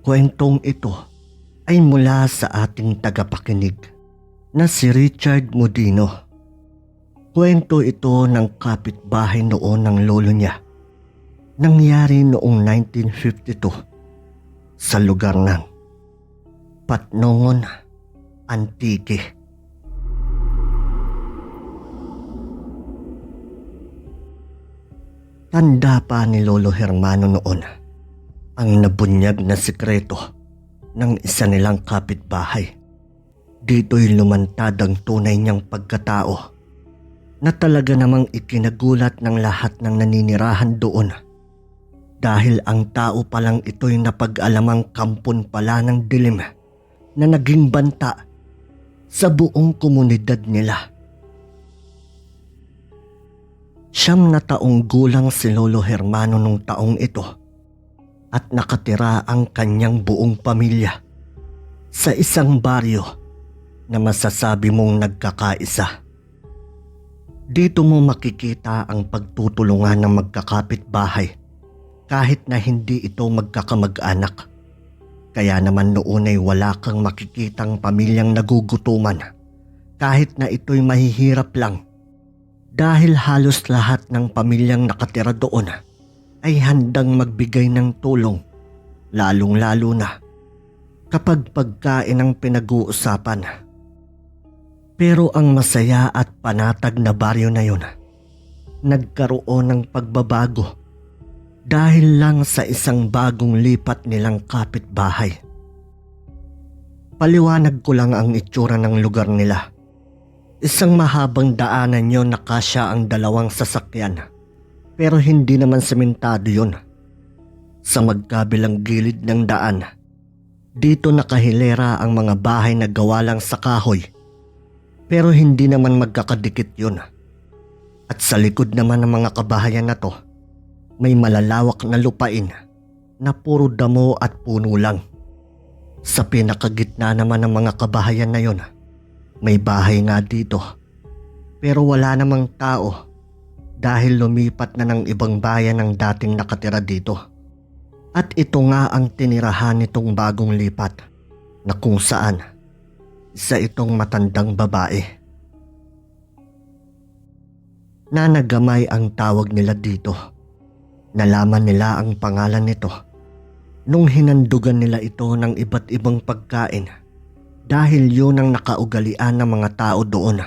Kwentong ito ay mula sa ating tagapakinig na si Richard Modino. Kwento ito ng kapitbahay noon ng lolo niya. Nangyari noong 1952 sa lugar ng Patnongon, Antique. Tanda pa ni Lolo Hermano noon ang nabunyag na sikreto ng isa nilang kapitbahay. Dito'y lumantad ang tunay niyang pagkatao na talaga namang ikinagulat ng lahat ng naninirahan doon. Dahil ang tao palang ito'y napag-alamang kampon pala ng dilim na naging banta sa buong komunidad nila. Siyam na taong gulang si Lolo Hermano nung taong ito at nakatira ang kanyang buong pamilya sa isang baryo na masasabi mong nagkakaisa. Dito mo makikita ang pagtutulungan ng magkakapit-bahay kahit na hindi ito magkakamag-anak. Kaya naman noon ay wala kang makikitang pamilyang nagugutuman kahit na ito'y mahihirap lang dahil halos lahat ng pamilyang nakatira doon ay handang magbigay ng tulong, lalong-lalo na kapag pagkain ang pinag-uusapan. Pero ang masaya at panatag na baryo na yun, nagkaroon ng pagbabago dahil lang sa isang bagong lipat nilang kapitbahay. Paliwanag ko lang ang itsura ng lugar nila. Isang mahabang daanan yon na kasya ang dalawang sasakyan. Pero hindi naman sementado yon. Sa magkabilang gilid ng daan, dito nakahilera ang mga bahay na gawa lang sa kahoy. Pero hindi naman magkakadikit yon. At sa likod naman ng mga kabahayan na to, may malalawak na lupain na puro damo at puno lang. Sa pinakagitna naman ng mga kabahayan na yon, may bahay nga dito. Pero wala namang tao dahil lumipat na ng ibang bayan ang dating nakatira dito. At ito nga ang tinirahan nitong bagong lipat na kung saan isa itong matandang babae. Nanagamay ang tawag nila dito. Nalaman nila ang pangalan nito nung hinandugan nila ito ng iba't ibang pagkain dahil yun ang nakaugalian ng mga tao doon.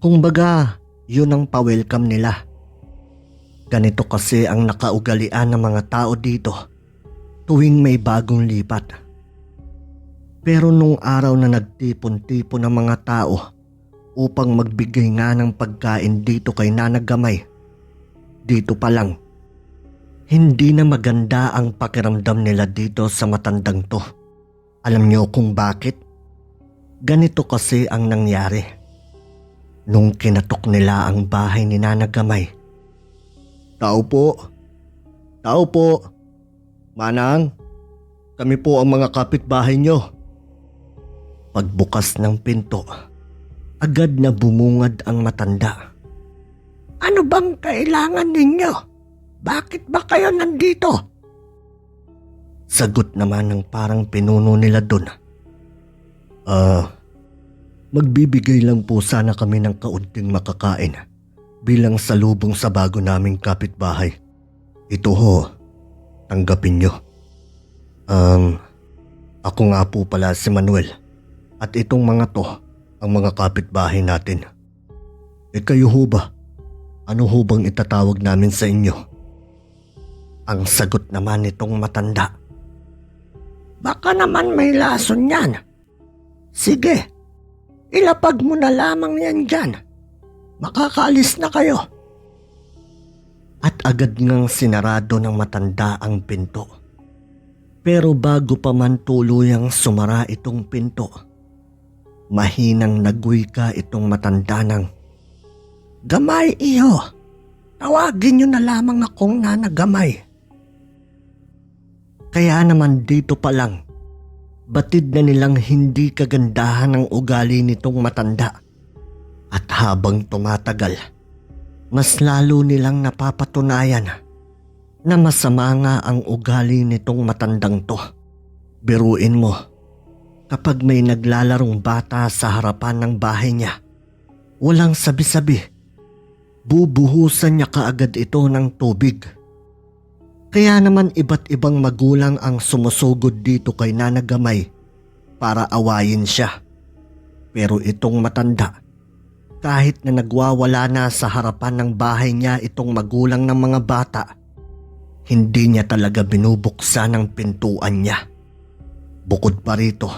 Kung baga, yun ang pa-welcome nila. Ganito kasi ang nakaugalian ng mga tao dito tuwing may bagong lipat. Pero nung araw na nagtipon-tipon ng mga tao upang magbigay nga ng pagkain dito kay Nanagamay, dito pa lang, hindi na maganda ang pakiramdam nila dito sa matandang to. Alam niyo kung bakit? Ganito kasi ang nangyari. Nung kinatok nila ang bahay ni Nana Gamay. Tao po. Tao po. Manang, kami po ang mga kapitbahay nyo. Pagbukas ng pinto, agad na bumungad ang matanda. Ano bang kailangan ninyo? Bakit ba kayo nandito? Sagot naman ng parang pinuno nila dun. Ah, magbibigay lang po sana kami ng kaunting makakain bilang salubong sa bago naming kapitbahay. Ito ho, tanggapin nyo. Um, ako nga po pala si Manuel at itong mga to ang mga kapitbahay natin. E kayo ho ba? Ano ho bang itatawag namin sa inyo? Ang sagot naman nitong matanda. Baka naman may lason yan. Sige, ilapag mo na lamang yan dyan. Makakaalis na kayo. At agad ngang sinarado ng matanda ang pinto. Pero bago pa man tuluyang sumara itong pinto, mahinang nagwika itong matanda ng, Gamay iyo, tawagin niyo na lamang akong nanagamay. Kaya naman dito pa lang, batid na nilang hindi kagandahan ang ugali nitong matanda. At habang tumatagal, mas lalo nilang napapatunayan na masama nga ang ugali nitong matandang to. Biruin mo, kapag may naglalarong bata sa harapan ng bahay niya, walang sabi-sabi, bubuhusan niya kaagad ito ng tubig. Kaya naman iba't ibang magulang ang sumusugod dito kay Nana Gamay para awayin siya. Pero itong matanda, kahit na nagwawala na sa harapan ng bahay niya itong magulang ng mga bata, hindi niya talaga binubuksan ang pintuan niya. Bukod pa rito,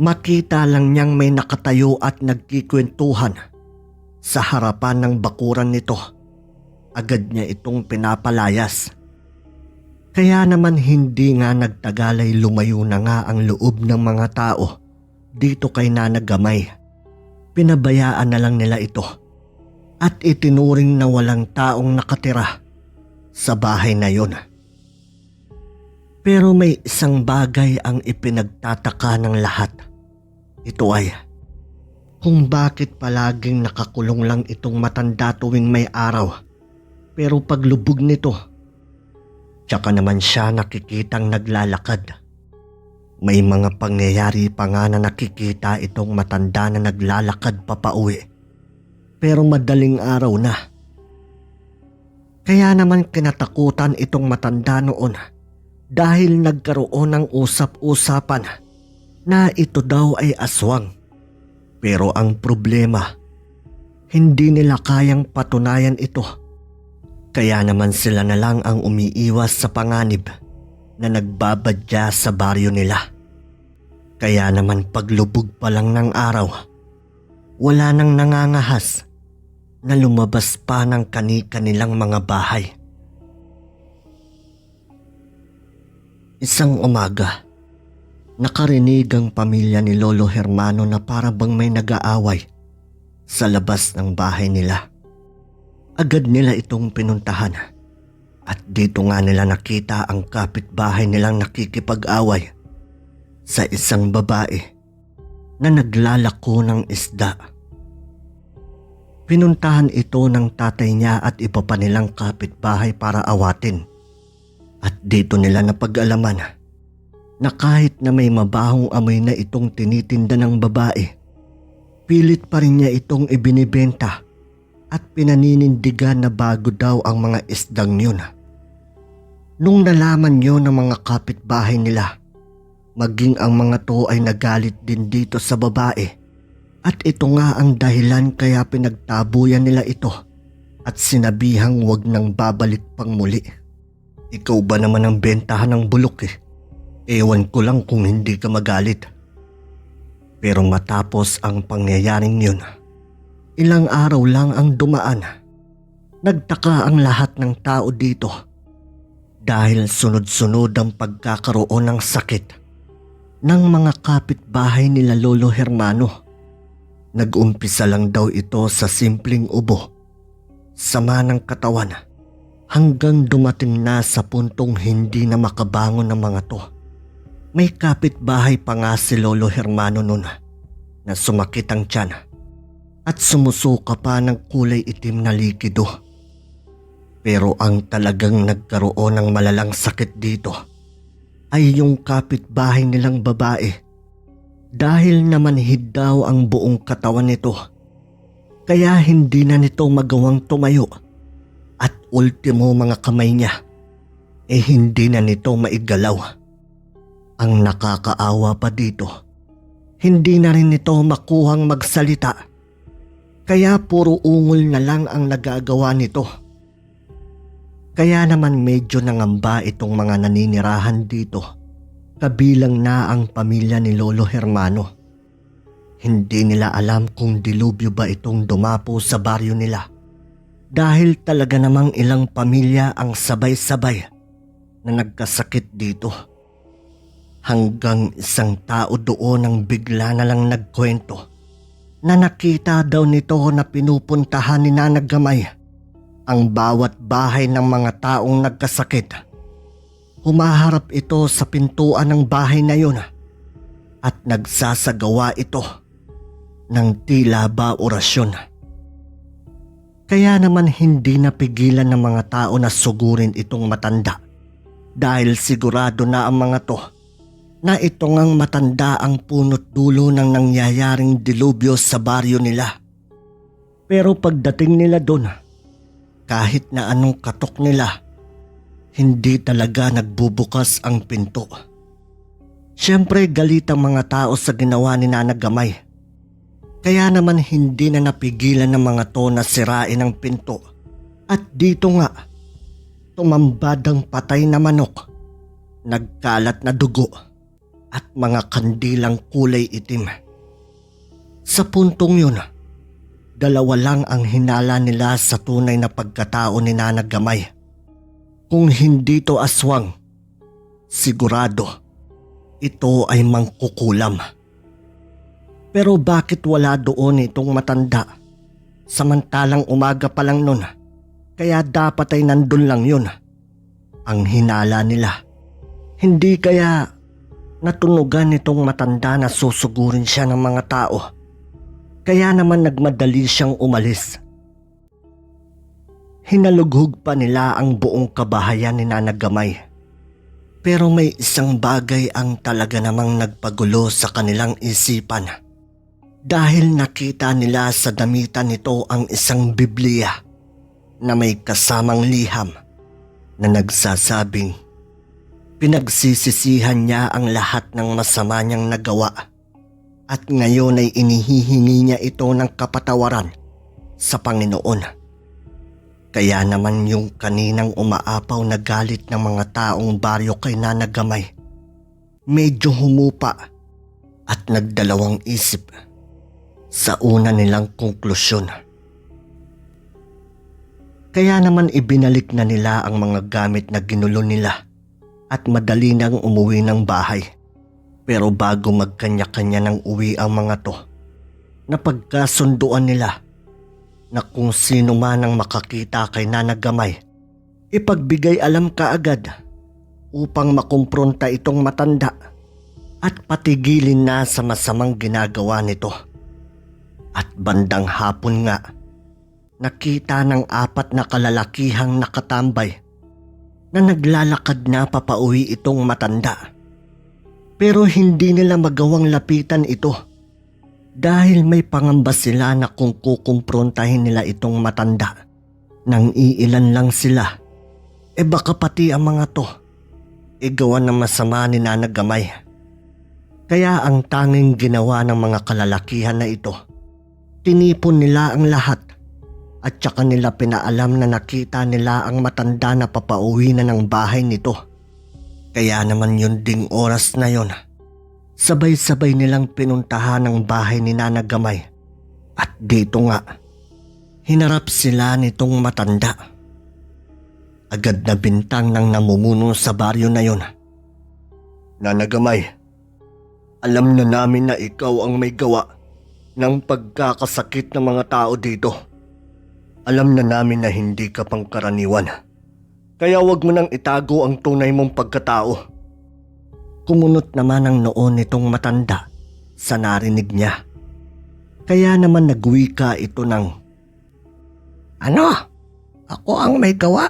makita lang niyang may nakatayo at nagkikwentuhan sa harapan ng bakuran nito. Agad niya itong pinapalayas. Kaya naman hindi nga nagtagalay lumayo na nga ang loob ng mga tao dito kay Nanagamay. Pinabayaan na lang nila ito at itinuring na walang taong nakatira sa bahay na yon. Pero may isang bagay ang ipinagtataka ng lahat. Ito ay kung bakit palaging nakakulong lang itong matanda tuwing may araw. Pero paglubog nito, tsaka naman siya nakikitang naglalakad. May mga pangyayari pa nga na nakikita itong matanda na naglalakad papauwi. Pero madaling araw na. Kaya naman kinatakutan itong matanda noon dahil nagkaroon ng usap-usapan na ito daw ay aswang. Pero ang problema, hindi nila kayang patunayan ito. Kaya naman sila na lang ang umiiwas sa panganib na nagbabadya sa baryo nila. Kaya naman paglubog pa lang ng araw, wala nang nangangahas na lumabas pa ng kani-kanilang mga bahay. Isang umaga, nakarinig ang pamilya ni Lolo Hermano na para may nag-aaway sa labas ng bahay nila. Agad nila itong pinuntahan at dito nga nila nakita ang kapitbahay nilang nakikipag-away sa isang babae na naglalako ng isda. Pinuntahan ito ng tatay niya at iba pa nilang kapitbahay para awatin. At dito nila napag-alaman na kahit na may mabahong amoy na itong tinitinda ng babae, pilit pa rin niya itong ibinibenta at pinaninindigan na bago daw ang mga isdang yun. Nung nalaman yon ng mga kapitbahay nila, maging ang mga to ay nagalit din dito sa babae at ito nga ang dahilan kaya pinagtabuyan nila ito at sinabihang wag nang babalik pang muli. Ikaw ba naman ang bentahan ng bulok eh? Ewan ko lang kung hindi ka magalit. Pero matapos ang pangyayaring yun, ilang araw lang ang dumaan. Nagtaka ang lahat ng tao dito dahil sunod-sunod ang pagkakaroon ng sakit ng mga kapitbahay nila Lolo Hermano. Nag-umpisa lang daw ito sa simpleng ubo, sama ng katawan, hanggang dumating na sa puntong hindi na makabangon ng mga to. May kapitbahay pa nga si Lolo Hermano nun na sumakit ang tiyan at sumusuka pa ng kulay itim na likido. Pero ang talagang nagkaroon ng malalang sakit dito ay yung kapitbahay nilang babae dahil namanhid daw ang buong katawan nito. Kaya hindi na nito magawang tumayo at ultimo mga kamay niya eh hindi na nito maigalaw. Ang nakakaawa pa dito, hindi na rin nito makuhang magsalita. Kaya puro ungol na lang ang nagagawa nito. Kaya naman medyo nangamba itong mga naninirahan dito. Kabilang na ang pamilya ni Lolo Hermano. Hindi nila alam kung dilubyo ba itong dumapo sa baryo nila. Dahil talaga namang ilang pamilya ang sabay-sabay na nagkasakit dito. Hanggang isang tao doon ang bigla na lang nagkwento na nakita daw nito na pinupuntahan ni Nanag Gamay ang bawat bahay ng mga taong nagkasakit. Humaharap ito sa pintuan ng bahay na yun at nagsasagawa ito ng tila ba orasyon. Kaya naman hindi napigilan ng mga tao na sugurin itong matanda dahil sigurado na ang mga to na ito ngang matanda ang punot dulo ng nangyayaring dilubyo sa baryo nila. Pero pagdating nila doon, kahit na anong katok nila, hindi talaga nagbubukas ang pinto. Siyempre galit ang mga tao sa ginawa ni Nana Gamay. Kaya naman hindi na napigilan ng mga to na sirain ang pinto. At dito nga, tumambad ang patay na manok, nagkalat na dugo, at mga kandilang kulay itim. Sa puntong yun, dalawa lang ang hinala nila sa tunay na pagkatao ni Nana Gamay. Kung hindi to aswang, sigurado ito ay mangkukulam. Pero bakit wala doon itong matanda? Samantalang umaga pa lang nun, kaya dapat ay nandun lang yun. Ang hinala nila. Hindi kaya natunugan itong matanda na susugurin siya ng mga tao. Kaya naman nagmadali siyang umalis. Hinalughog pa nila ang buong kabahayan ni Nana Gamay. Pero may isang bagay ang talaga namang nagpagulo sa kanilang isipan. Dahil nakita nila sa damitan nito ang isang Biblia na may kasamang liham na nagsasabing pinagsisisihan niya ang lahat ng masama niyang nagawa at ngayon ay inihihingi niya ito ng kapatawaran sa Panginoon. Kaya naman yung kaninang umaapaw na galit ng mga taong baryo kay Nana Gamay, medyo humupa at nagdalawang isip sa una nilang konklusyon. Kaya naman ibinalik na nila ang mga gamit na ginulo nila at madali nang umuwi ng bahay. Pero bago magkanya-kanya ng uwi ang mga to, napagkasunduan nila na kung sino man ang makakita kay Nana Gamay, ipagbigay alam kaagad upang makumpronta itong matanda at patigilin na sa masamang ginagawa nito. At bandang hapon nga, nakita ng apat na kalalakihang nakatambay na naglalakad na papauwi itong matanda. Pero hindi nila magawang lapitan ito. Dahil may pangamba sila na kung kukumprontahin nila itong matanda. Nang iilan lang sila, e baka pati ang mga to. Igawa ng masama ni Nana Gamay. Kaya ang tanging ginawa ng mga kalalakihan na ito, tinipon nila ang lahat at saka nila pinaalam na nakita nila ang matanda na papauwi na ng bahay nito. Kaya naman yun ding oras na yon Sabay-sabay nilang pinuntahan ang bahay ni Nana Gamay. At dito nga, hinarap sila nitong matanda. Agad na bintang ng namumuno sa baryo na yon. Nana Gamay, alam na namin na ikaw ang may gawa ng pagkakasakit ng mga tao dito. Alam na namin na hindi ka pangkaraniwan. Kaya wag mo nang itago ang tunay mong pagkatao. Kumunot naman ang noon nitong matanda sa narinig niya. Kaya naman nagwika ito ng, Ano? Ako ang may gawa?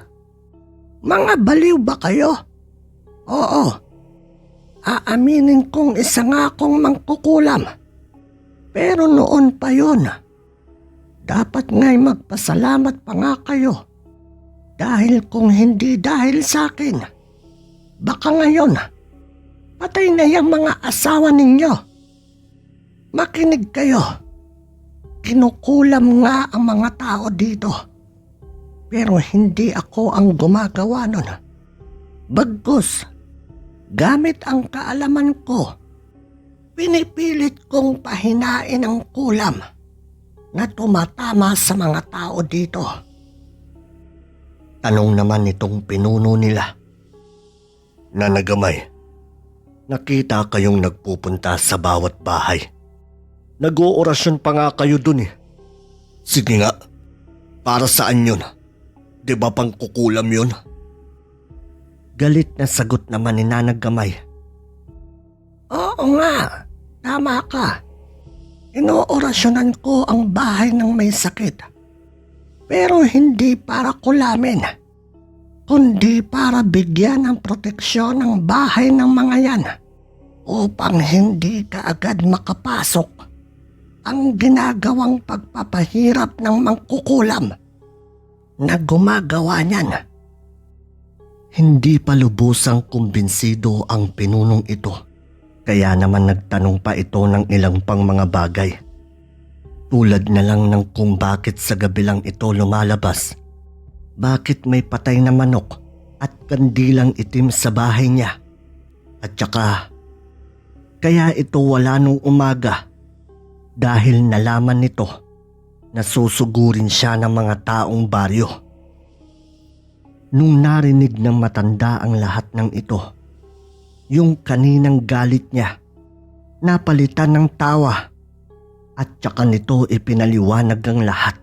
Mga baliw ba kayo? Oo. Aaminin kong isa nga akong mangkukulam. Pero noon pa yon. Dapat nga'y magpasalamat pa nga kayo. Dahil kung hindi dahil sa akin, baka ngayon, Patay na yung mga asawa ninyo. Makinig kayo. Kinukulam nga ang mga tao dito. Pero hindi ako ang gumagawa nun. Bagkus, gamit ang kaalaman ko, pinipilit kong pahinain ang kulam na tumatama sa mga tao dito. Tanong naman itong pinuno nila na nagamay. Nakita kayong nagpupunta sa bawat bahay. Nag-oorasyon pa nga kayo dun eh. Sige nga, para saan yun? Di ba pang kukulam yun? Galit na sagot naman ni Nanag Gamay. Oo nga, tama ka. Inoorasyonan ko ang bahay ng may sakit. Pero hindi para kulamin kundi para bigyan ng proteksyon ang bahay ng mga yan upang hindi ka agad makapasok ang ginagawang pagpapahirap ng mangkukulam na gumagawa niyan. Hindi pa lubusang kumbinsido ang pinunong ito. Kaya naman nagtanong pa ito ng ilang pang mga bagay. Tulad na lang ng kung bakit sa gabi lang ito lumalabas. Bakit may patay na manok at kandilang itim sa bahay niya. At saka, kaya ito wala nung umaga dahil nalaman nito na susugurin siya ng mga taong baryo. Nung narinig ng matanda ang lahat ng ito, yung kaninang galit niya, napalitan ng tawa at saka nito ipinaliwanag ang lahat.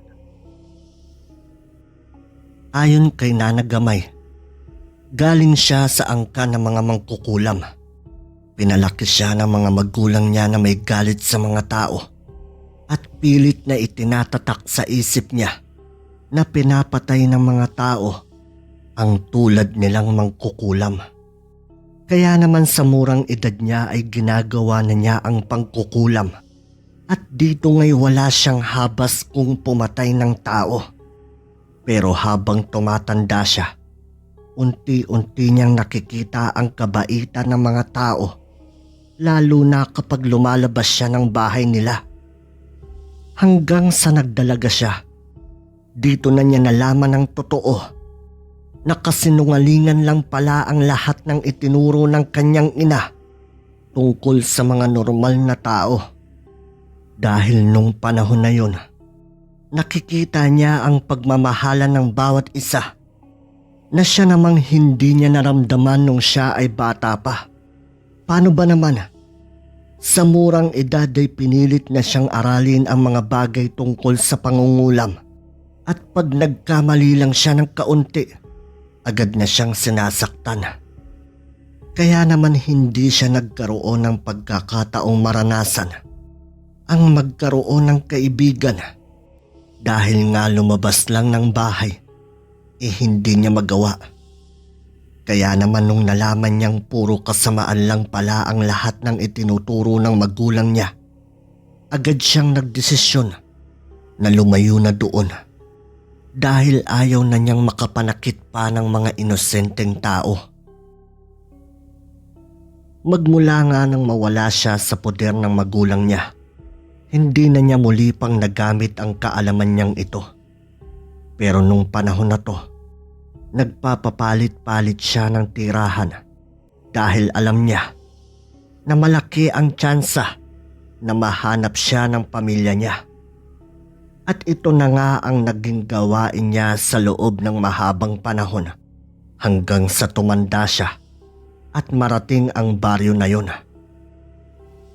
Ayon kay Nana Gamay, galing siya sa angka ng mga mangkukulam. Pinalaki siya ng mga magulang niya na may galit sa mga tao at pilit na itinatatak sa isip niya na pinapatay ng mga tao ang tulad nilang mangkukulam. Kaya naman sa murang edad niya ay ginagawa na niya ang pangkukulam at dito ngay wala siyang habas kung pumatay ng tao. Pero habang tumatanda siya, unti-unti niyang nakikita ang kabaitan ng mga tao lalo na kapag lumalabas siya ng bahay nila. Hanggang sa nagdalaga siya, dito na niya nalaman ang totoo. Nakasinungalingan lang pala ang lahat ng itinuro ng kanyang ina tungkol sa mga normal na tao. Dahil nung panahon na yun, nakikita niya ang pagmamahala ng bawat isa na siya namang hindi niya naramdaman nung siya ay bata pa. Paano ba naman? Sa murang edad ay pinilit na siyang aralin ang mga bagay tungkol sa pangungulam. At pag nagkamali lang siya ng kaunti, agad na siyang sinasaktan. Kaya naman hindi siya nagkaroon ng pagkakataong maranasan ang magkaroon ng kaibigan dahil nga lumabas lang ng bahay eh hindi niya magawa. Kaya naman nung nalaman niyang puro kasamaan lang pala ang lahat ng itinuturo ng magulang niya, agad siyang nagdesisyon na lumayo na doon dahil ayaw na niyang makapanakit pa ng mga inosenteng tao. Magmula nga nang mawala siya sa poder ng magulang niya, hindi na niya muli pang nagamit ang kaalaman niyang ito. Pero nung panahon na to, nagpapapalit-palit siya ng tirahan dahil alam niya na malaki ang tsansa na mahanap siya ng pamilya niya. At ito na nga ang naging gawain niya sa loob ng mahabang panahon hanggang sa tumanda siya at marating ang baryo na yun.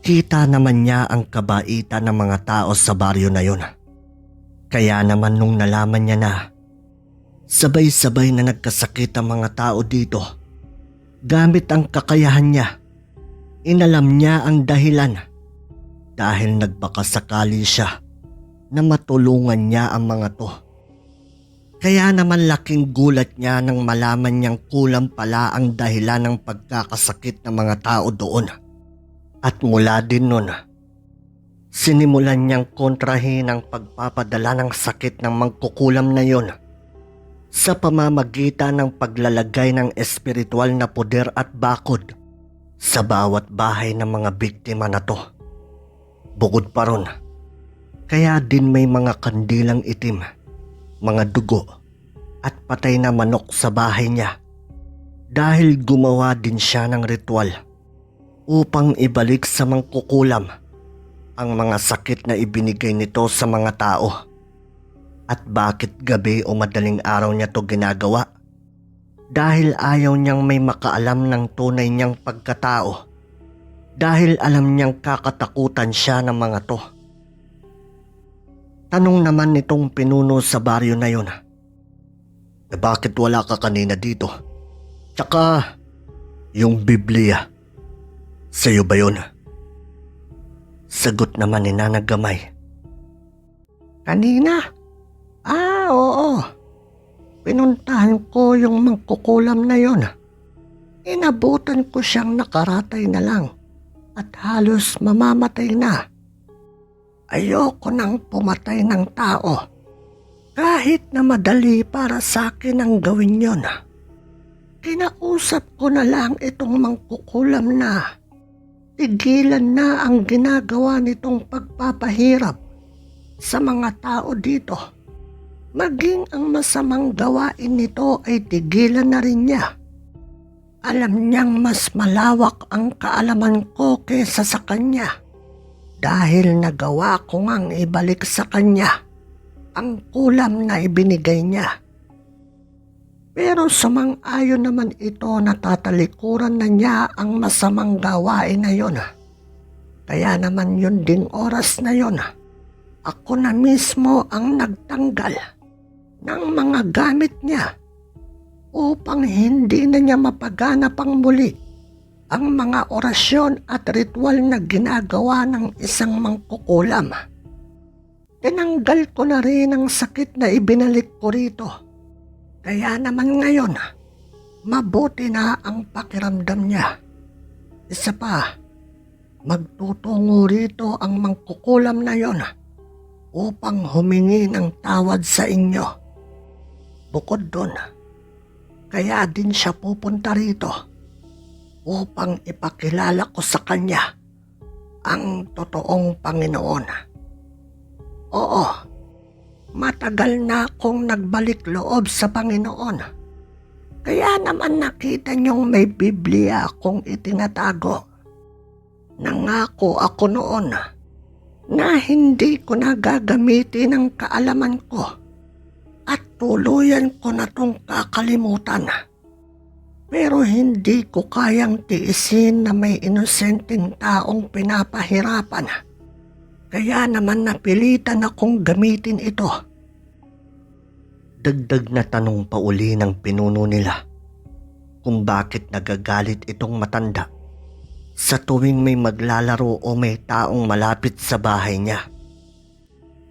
Kita naman niya ang kabaitan ng mga tao sa baryo na yun. Kaya naman nung nalaman niya na sabay-sabay na nagkasakit ang mga tao dito, gamit ang kakayahan niya, inalam niya ang dahilan dahil nagbakasakali siya na matulungan niya ang mga to. Kaya naman laking gulat niya nang malaman niyang kulang pala ang dahilan ng pagkakasakit ng mga tao doon. At mula din nun, sinimulan niyang kontrahin ang pagpapadala ng sakit ng mangkukulam na yon sa pamamagitan ng paglalagay ng espiritual na poder at bakod sa bawat bahay ng mga biktima na to. Bukod pa ron, kaya din may mga kandilang itim, mga dugo at patay na manok sa bahay niya dahil gumawa din siya ng ritual upang ibalik sa mangkukulam ang mga sakit na ibinigay nito sa mga tao. At bakit gabi o madaling araw niya to ginagawa? Dahil ayaw niyang may makaalam ng tunay niyang pagkatao. Dahil alam niyang kakatakutan siya ng mga to. Tanong naman nitong pinuno sa baryo na yun. Eh bakit wala ka kanina dito? Tsaka, yung Biblia. Sa'yo ba yun? Sagot naman ni Nana Gamay. Kanina? Ah, oo. Pinuntahan ko yung mangkukulam na yon. Inabutan ko siyang nakaratay na lang at halos mamamatay na. Ayoko nang pumatay ng tao. Kahit na madali para sa akin ang gawin yon. Kinausap ko na lang itong mangkukulam na. Tigilan na ang ginagawa nitong pagpapahirap sa mga tao dito. Maging ang masamang gawain nito ay tigilan na rin niya. Alam niyang mas malawak ang kaalaman ko kesa sa kanya. Dahil nagawa ko ngang ibalik sa kanya ang kulam na ibinigay niya. Pero sumang-ayon naman ito na tatalikuran na niya ang masamang gawain na yon. Kaya naman yun ding oras na yon. Ako na mismo ang nagtanggal ng mga gamit niya upang hindi na niya mapagana pang muli ang mga orasyon at ritual na ginagawa ng isang mangkukulam. Tinanggal ko na rin ang sakit na ibinalik ko rito. Kaya naman ngayon, mabuti na ang pakiramdam niya. Isa pa, magtutungo rito ang mangkukulam na yon upang humingi ng tawad sa inyo. Bukod doon, kaya din siya pupunta rito upang ipakilala ko sa kanya ang totoong Panginoon. Oo, matagal na akong nagbalik loob sa Panginoon. Kaya naman nakita niyong may Biblia akong itinatago. Nangako ako noon na hindi ko na gagamitin ang kaalaman ko at tuluyan ko na tong kakalimutan. Pero hindi ko kayang tiisin na may inosenteng taong pinapahirapan. Kaya naman napilitan akong gamitin ito. Dagdag na tanong pa uli ng pinuno nila kung bakit nagagalit itong matanda sa tuwing may maglalaro o may taong malapit sa bahay niya.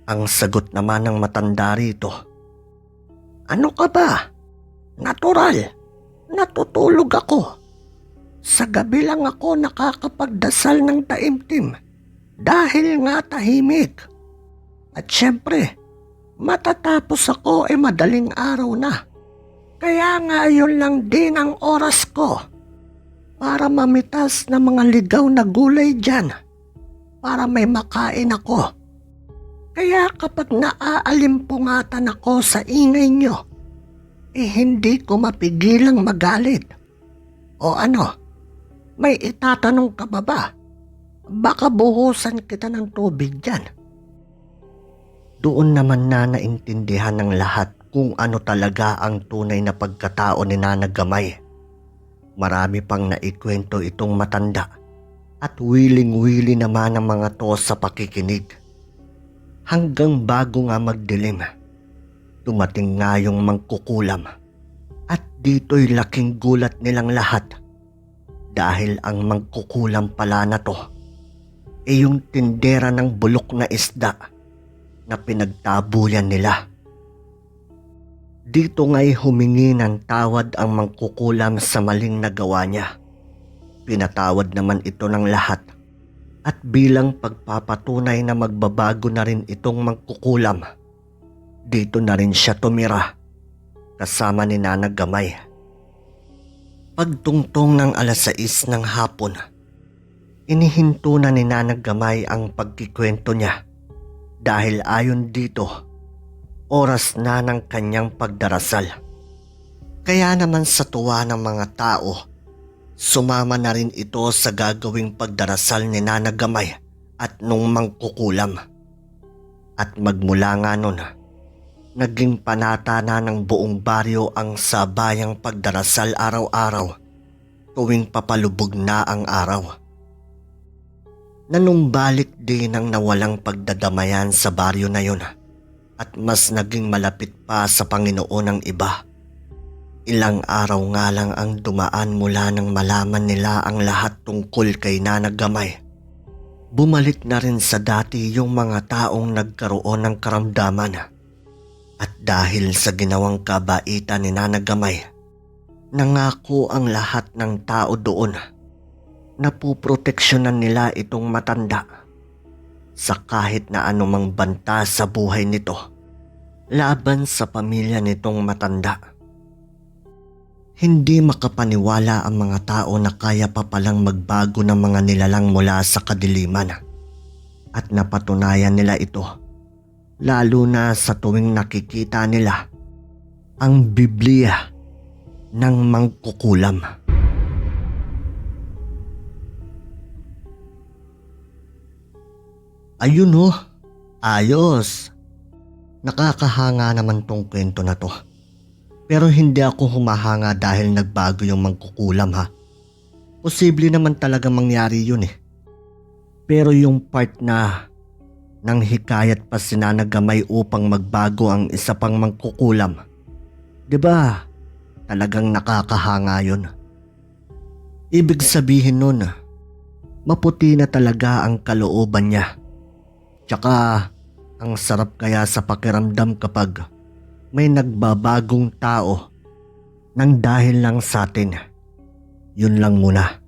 Ang sagot naman ng matanda rito, Ano ka ba? Natural. Natutulog ako. Sa gabi lang ako nakakapagdasal ng taimtim dahil nga tahimik. At syempre, matatapos ako ay madaling araw na. Kaya nga yun lang din ang oras ko para mamitas ng mga ligaw na gulay dyan para may makain ako. Kaya kapag naaalimpungatan ako sa ingay nyo, eh hindi ko mapigilang magalit. O ano, may itatanong ka ba ba? Baka buhusan kita ng tubig dyan. Doon naman na naintindihan ng lahat kung ano talaga ang tunay na pagkatao ni Nana Gamay. Marami pang naikwento itong matanda at wiling-wili naman ang mga to sa pakikinig. Hanggang bago nga magdilim, dumating nga yung mangkukulam at dito'y laking gulat nilang lahat dahil ang mangkukulam pala na to ay yung tindera ng bulok na isda na pinagtabuyan nila. Dito nga'y humingi ng tawad ang mangkukulam sa maling nagawa niya. Pinatawad naman ito ng lahat at bilang pagpapatunay na magbabago na rin itong mangkukulam, dito na rin siya tumira kasama ni Nana Gamay. Pagtungtong ng alas 6 ng hapon, inihinto na ni Nana Gamay ang pagkikwento niya dahil ayon dito, oras na ng kanyang pagdarasal. Kaya naman sa tuwa ng mga tao, sumama na rin ito sa gagawing pagdarasal ni Nana Gamay at nung mangkukulam. At magmula nga nun, naging panata na ng buong baryo ang sabayang pagdarasal araw-araw tuwing papalubog na ang araw. Nanumbalik din ang nawalang pagdadamayan sa baryo na yun at mas naging malapit pa sa Panginoon ang iba. Ilang araw nga lang ang dumaan mula nang malaman nila ang lahat tungkol kay Nana Gamay. Bumalik na rin sa dati yung mga taong nagkaroon ng karamdaman. At dahil sa ginawang kabaitan ni Nana Gamay, nangako ang lahat ng tao doon napuproteksyonan nila itong matanda sa kahit na anumang banta sa buhay nito laban sa pamilya nitong matanda. Hindi makapaniwala ang mga tao na kaya pa palang magbago ng mga nilalang mula sa kadiliman. At napatunayan nila ito, lalo na sa tuwing nakikita nila ang Biblia ng mangkukulam. Ayun oh, ayos. Nakakahanga naman tong kwento na to. Pero hindi ako humahanga dahil nagbago yung mangkukulam ha. Posible naman talaga mangyari yun eh. Pero yung part na nang hikayat pa sinanagamay upang magbago ang isa pang mangkukulam. ba? Talagang nakakahanga yun. Ibig sabihin nun, maputi na talaga ang kalooban niya. Tsaka, ang sarap kaya sa pakiramdam kapag may nagbabagong tao nang dahil lang sa atin. Yun lang muna.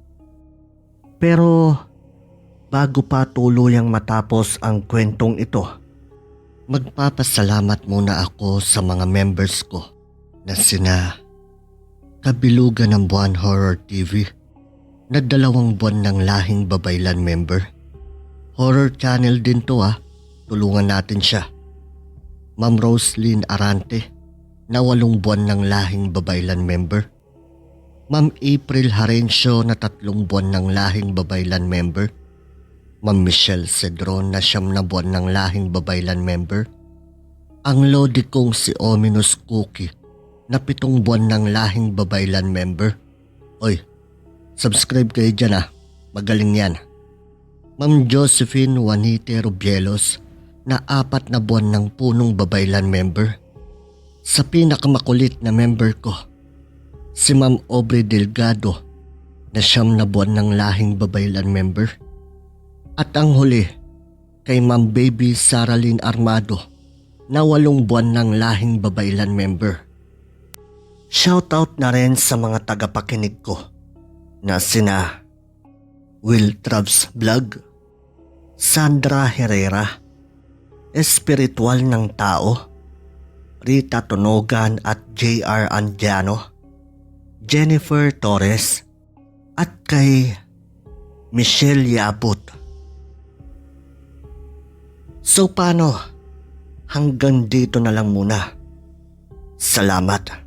Pero bago pa tuluyang matapos ang kwentong ito, magpapasalamat muna ako sa mga members ko na sina Kabilugan ng Buwan Horror TV na dalawang buwan ng lahing babaylan member. Horror channel din to ah, tulungan natin siya. Ma'am Roslyn Arante na walong buwan ng lahing babaylan member. Ma'am April Harencio na tatlong buwan ng lahing babaylan member. Ma'am Michelle Cedron na siyam na buwan ng lahing babaylan member. Ang lodi kong si Ominous Cookie na pitong buwan ng lahing babaylan member. Oy, subscribe kayo dyan ah. Magaling yan. Ma'am Josephine Juanite Rubielos na apat na buwan ng punong babaylan member. Sa pinakamakulit na member ko, si Ma'am Aubrey Delgado na siyam na buwan ng lahing babaylan member. At ang huli, kay Ma'am Baby Saralyn Armado na walong buwan ng lahing babaylan member. Shoutout na rin sa mga tagapakinig ko na sina Will Travs Vlog, Sandra Herrera, Espiritual ng Tao, Rita Tunogan at JR Andiano, Jennifer Torres, at kay Michelle Yabut. So paano? Hanggang dito na lang muna. Salamat.